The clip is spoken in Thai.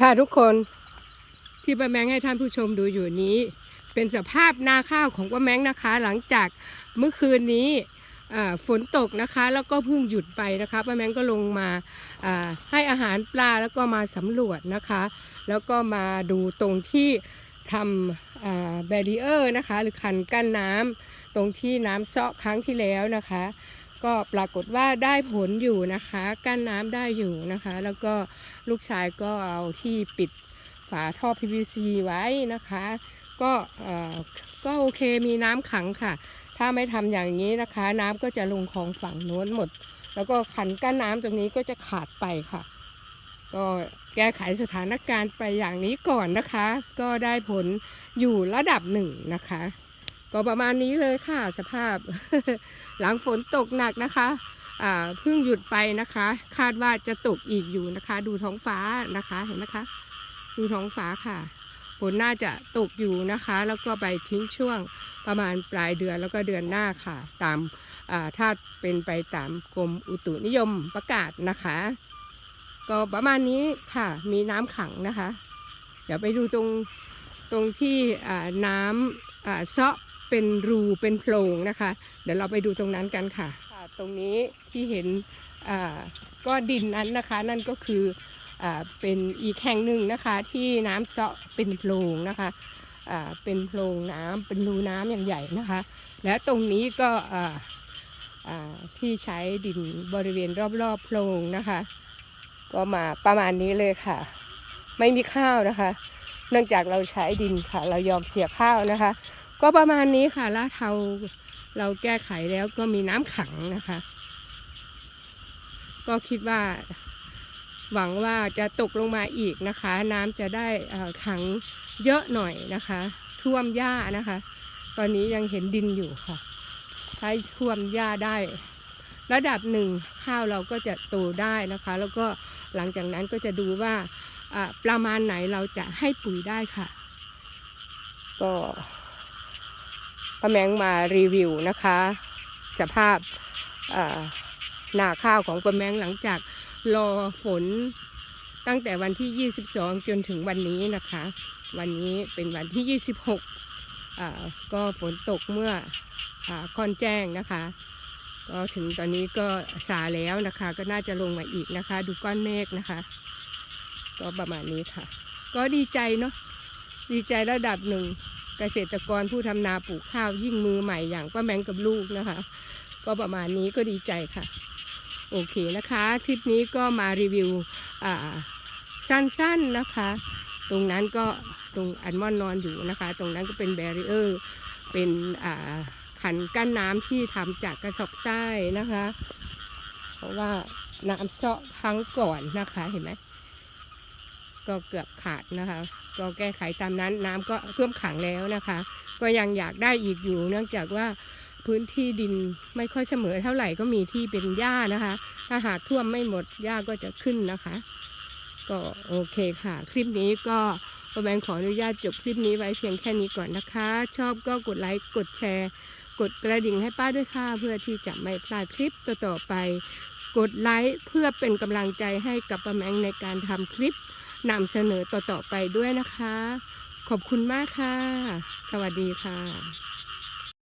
ค่ะทุกคนที่ป้าแมงให้ท่านผู้ชมดูอยู่นี้ เป็นสภาพนาข้าวของป้าแมงนะคะ หลังจากเมื่อคืนนี้ฝนตกนะคะ แล้วก็เพิ่งหยุดไปนะคะป้าแมงก็ลงมาอ่าให้อาหารปลาแล้วก็มาสำรวจนะคะ แล้วก็มาดูตรงที่ทำแบรีเออร์นะคะ หรือคันกั้นน้ำตรงที่น้ำเซาะครั้งที่แล้วนะคะ ก็ปรากฏว่าได้ผลอยู่นะคะ กั้นน้ำได้อยู่นะคะ แล้วก็ลูกชายก็เอาที่ปิดฝาท่อ PVC ไว้นะคะ ก็เอ่อก็โอเคมีน้ำขังค่ะ ถ้าไม่ทำอย่างนี้นะคะ น้ำก็จะลงคลองฝั่งโน้นหมด แล้วก็ขันกั้นน้ำตรงนี้ก็จะขาดไปค่ะ ก็แก้ไขสถานการณ์ไปอย่างนี้ก่อนนะคะ ก็ได้ผลอยู่ระดับหนึ่งนะคะ ก็ประมาณนี้เลยค่ะสภาพ หลังฝนตกหนักนะคะเพิ่งหยุดไปนะคะ คาดว่าจะตกอีกอยู่นะคะ ดูท้องฟ้านะคะเห็นไหมคะ ดูท้องฟ้าค่ะฝนน่าจะตกอยู่นะคะ แล้วก็ไปทิ้งช่วงประมาณปลายเดือนแล้วก็เดือนหน้าค่ะ ตามาถ้าเป็นไปตามกรมอุตุนิยมประกาศนะคะ ก็ประมาณนี้ค่ะมีน้ำขังนะคะ เดี๋ยวไปดูตรงตรงที่น้ำเซาะ เป็นรูเป็นโพรงนะคะ เดี๋ยวเราไปดูตรงนั้นกันค่ะ ตรงนี้ที่เห็นก็ดินนั้นนะคะ นั่นก็คืออเป็นอีกแห่งหนึ่งนะคะที่น้ำเซาะเป็นโพรงนะคะเป็นโพรงน้ำเป็นรูน้ำอย่างใหญ่นะคะ และตรงนี้ก็ที่ใช้ดินบริเวณรอบๆโพรงนะคะ ก็มาประมาณนี้เลยค่ะ ไม่มีข้าวนะคะ เนื่องจากเราใช้ดินค่ะ เรายอมเสียข้าวนะคะ ก็ประมาณนี้ค่ะลาดเทาเราแก้ไขแล้วก็มีน้ำขังนะคะ ก็คิดว่า หวังว่าจะตกลงมาอีกนะคะ น้ำจะได้อ่อขังเยอะหน่อยนะคะ ท่วมหญ้านะคะ ตอนนี้ยังเห็นดินอยู่ค่ะ ใช้ท่วมหญ้าได้ ระดับหนึ่งข้าวเราก็จะโตได้นะคะ แล้วก็หลังจากนั้นก็จะดูว่าประมาณไหนเราจะให้ปุ๋ยได้ค่ะ ก็ ป้าแมงมารีวิวนะคะ สภาพหนาข้าวของป้าแมงหลังจากรอฝนตั้งแต่วันที่ 22 จนถึงวันนี้นะคะ วันนี้เป็นวันที่ 26อ่าก็ฝนตกเมื่ออค่อนแจ้งนะคะ ก็ถึงตอนนี้ก็สาแล้วนะคะ ก็น่าจะลงมาอีกนะคะ ดูก้อนเมฆนะคะ ก็ประมาณนี้ค่ะ ก็ดีใจเนาะดีใจระดับหนึ่ง เกษตรกรผู้ทำนาปลูกข้าวยิ่งมือใหม่อย่างป้าแมงกับลูกนะคะ ก็ประมาณนี้ก็ดีใจค่ะ โอเคนะคะคลิปนี้ก็มารีวิวสั้นๆนะคะ ตรงนั้นก็ตรงอันมอนนอนอยู่นะคะ ตรงนั้นก็เป็นแบรีเออร์เป็นขันกั้นน้ำที่ทำจากกระสอบทรายนะคะ เพราะว่าน้ำเซาะครั้งก่อนนะคะเห็นไหม ก็เกือบขาดนะคะ ก็แก้ไขตามนั้นน้ำก็ท่มขังแล้วนะคะ ก็ยังอยากได้อีกอยู่ เนื่องจากว่าพื้นที่ดินไม่ค่อยเสมอเท่าไหร่ก็มีที่เป็นหญ้านะคะ ถ้าหากท่วมไม่หมดหญ้าก็จะขึ้นนะคะ ก็โอเคค่ะ คลิปนี้ก็ประแมงขออนุญาตจบคลิปนี้ไว้เพียงแค่นี้ก่อนนะคะ ชอบก็กดไลค์กดแชร์ กดกระดิ่งให้ป้าด้วยค่ะเพื่อที่จะไม่พลาดคลิปต่อๆไป กดไลค์เพื่อเป็นกำลังใจให้กับป้าแมงในการทำคลิป นำเสนอต่อๆไปด้วยนะคะ ขอบคุณมากค่ะ สวัสดีค่ะ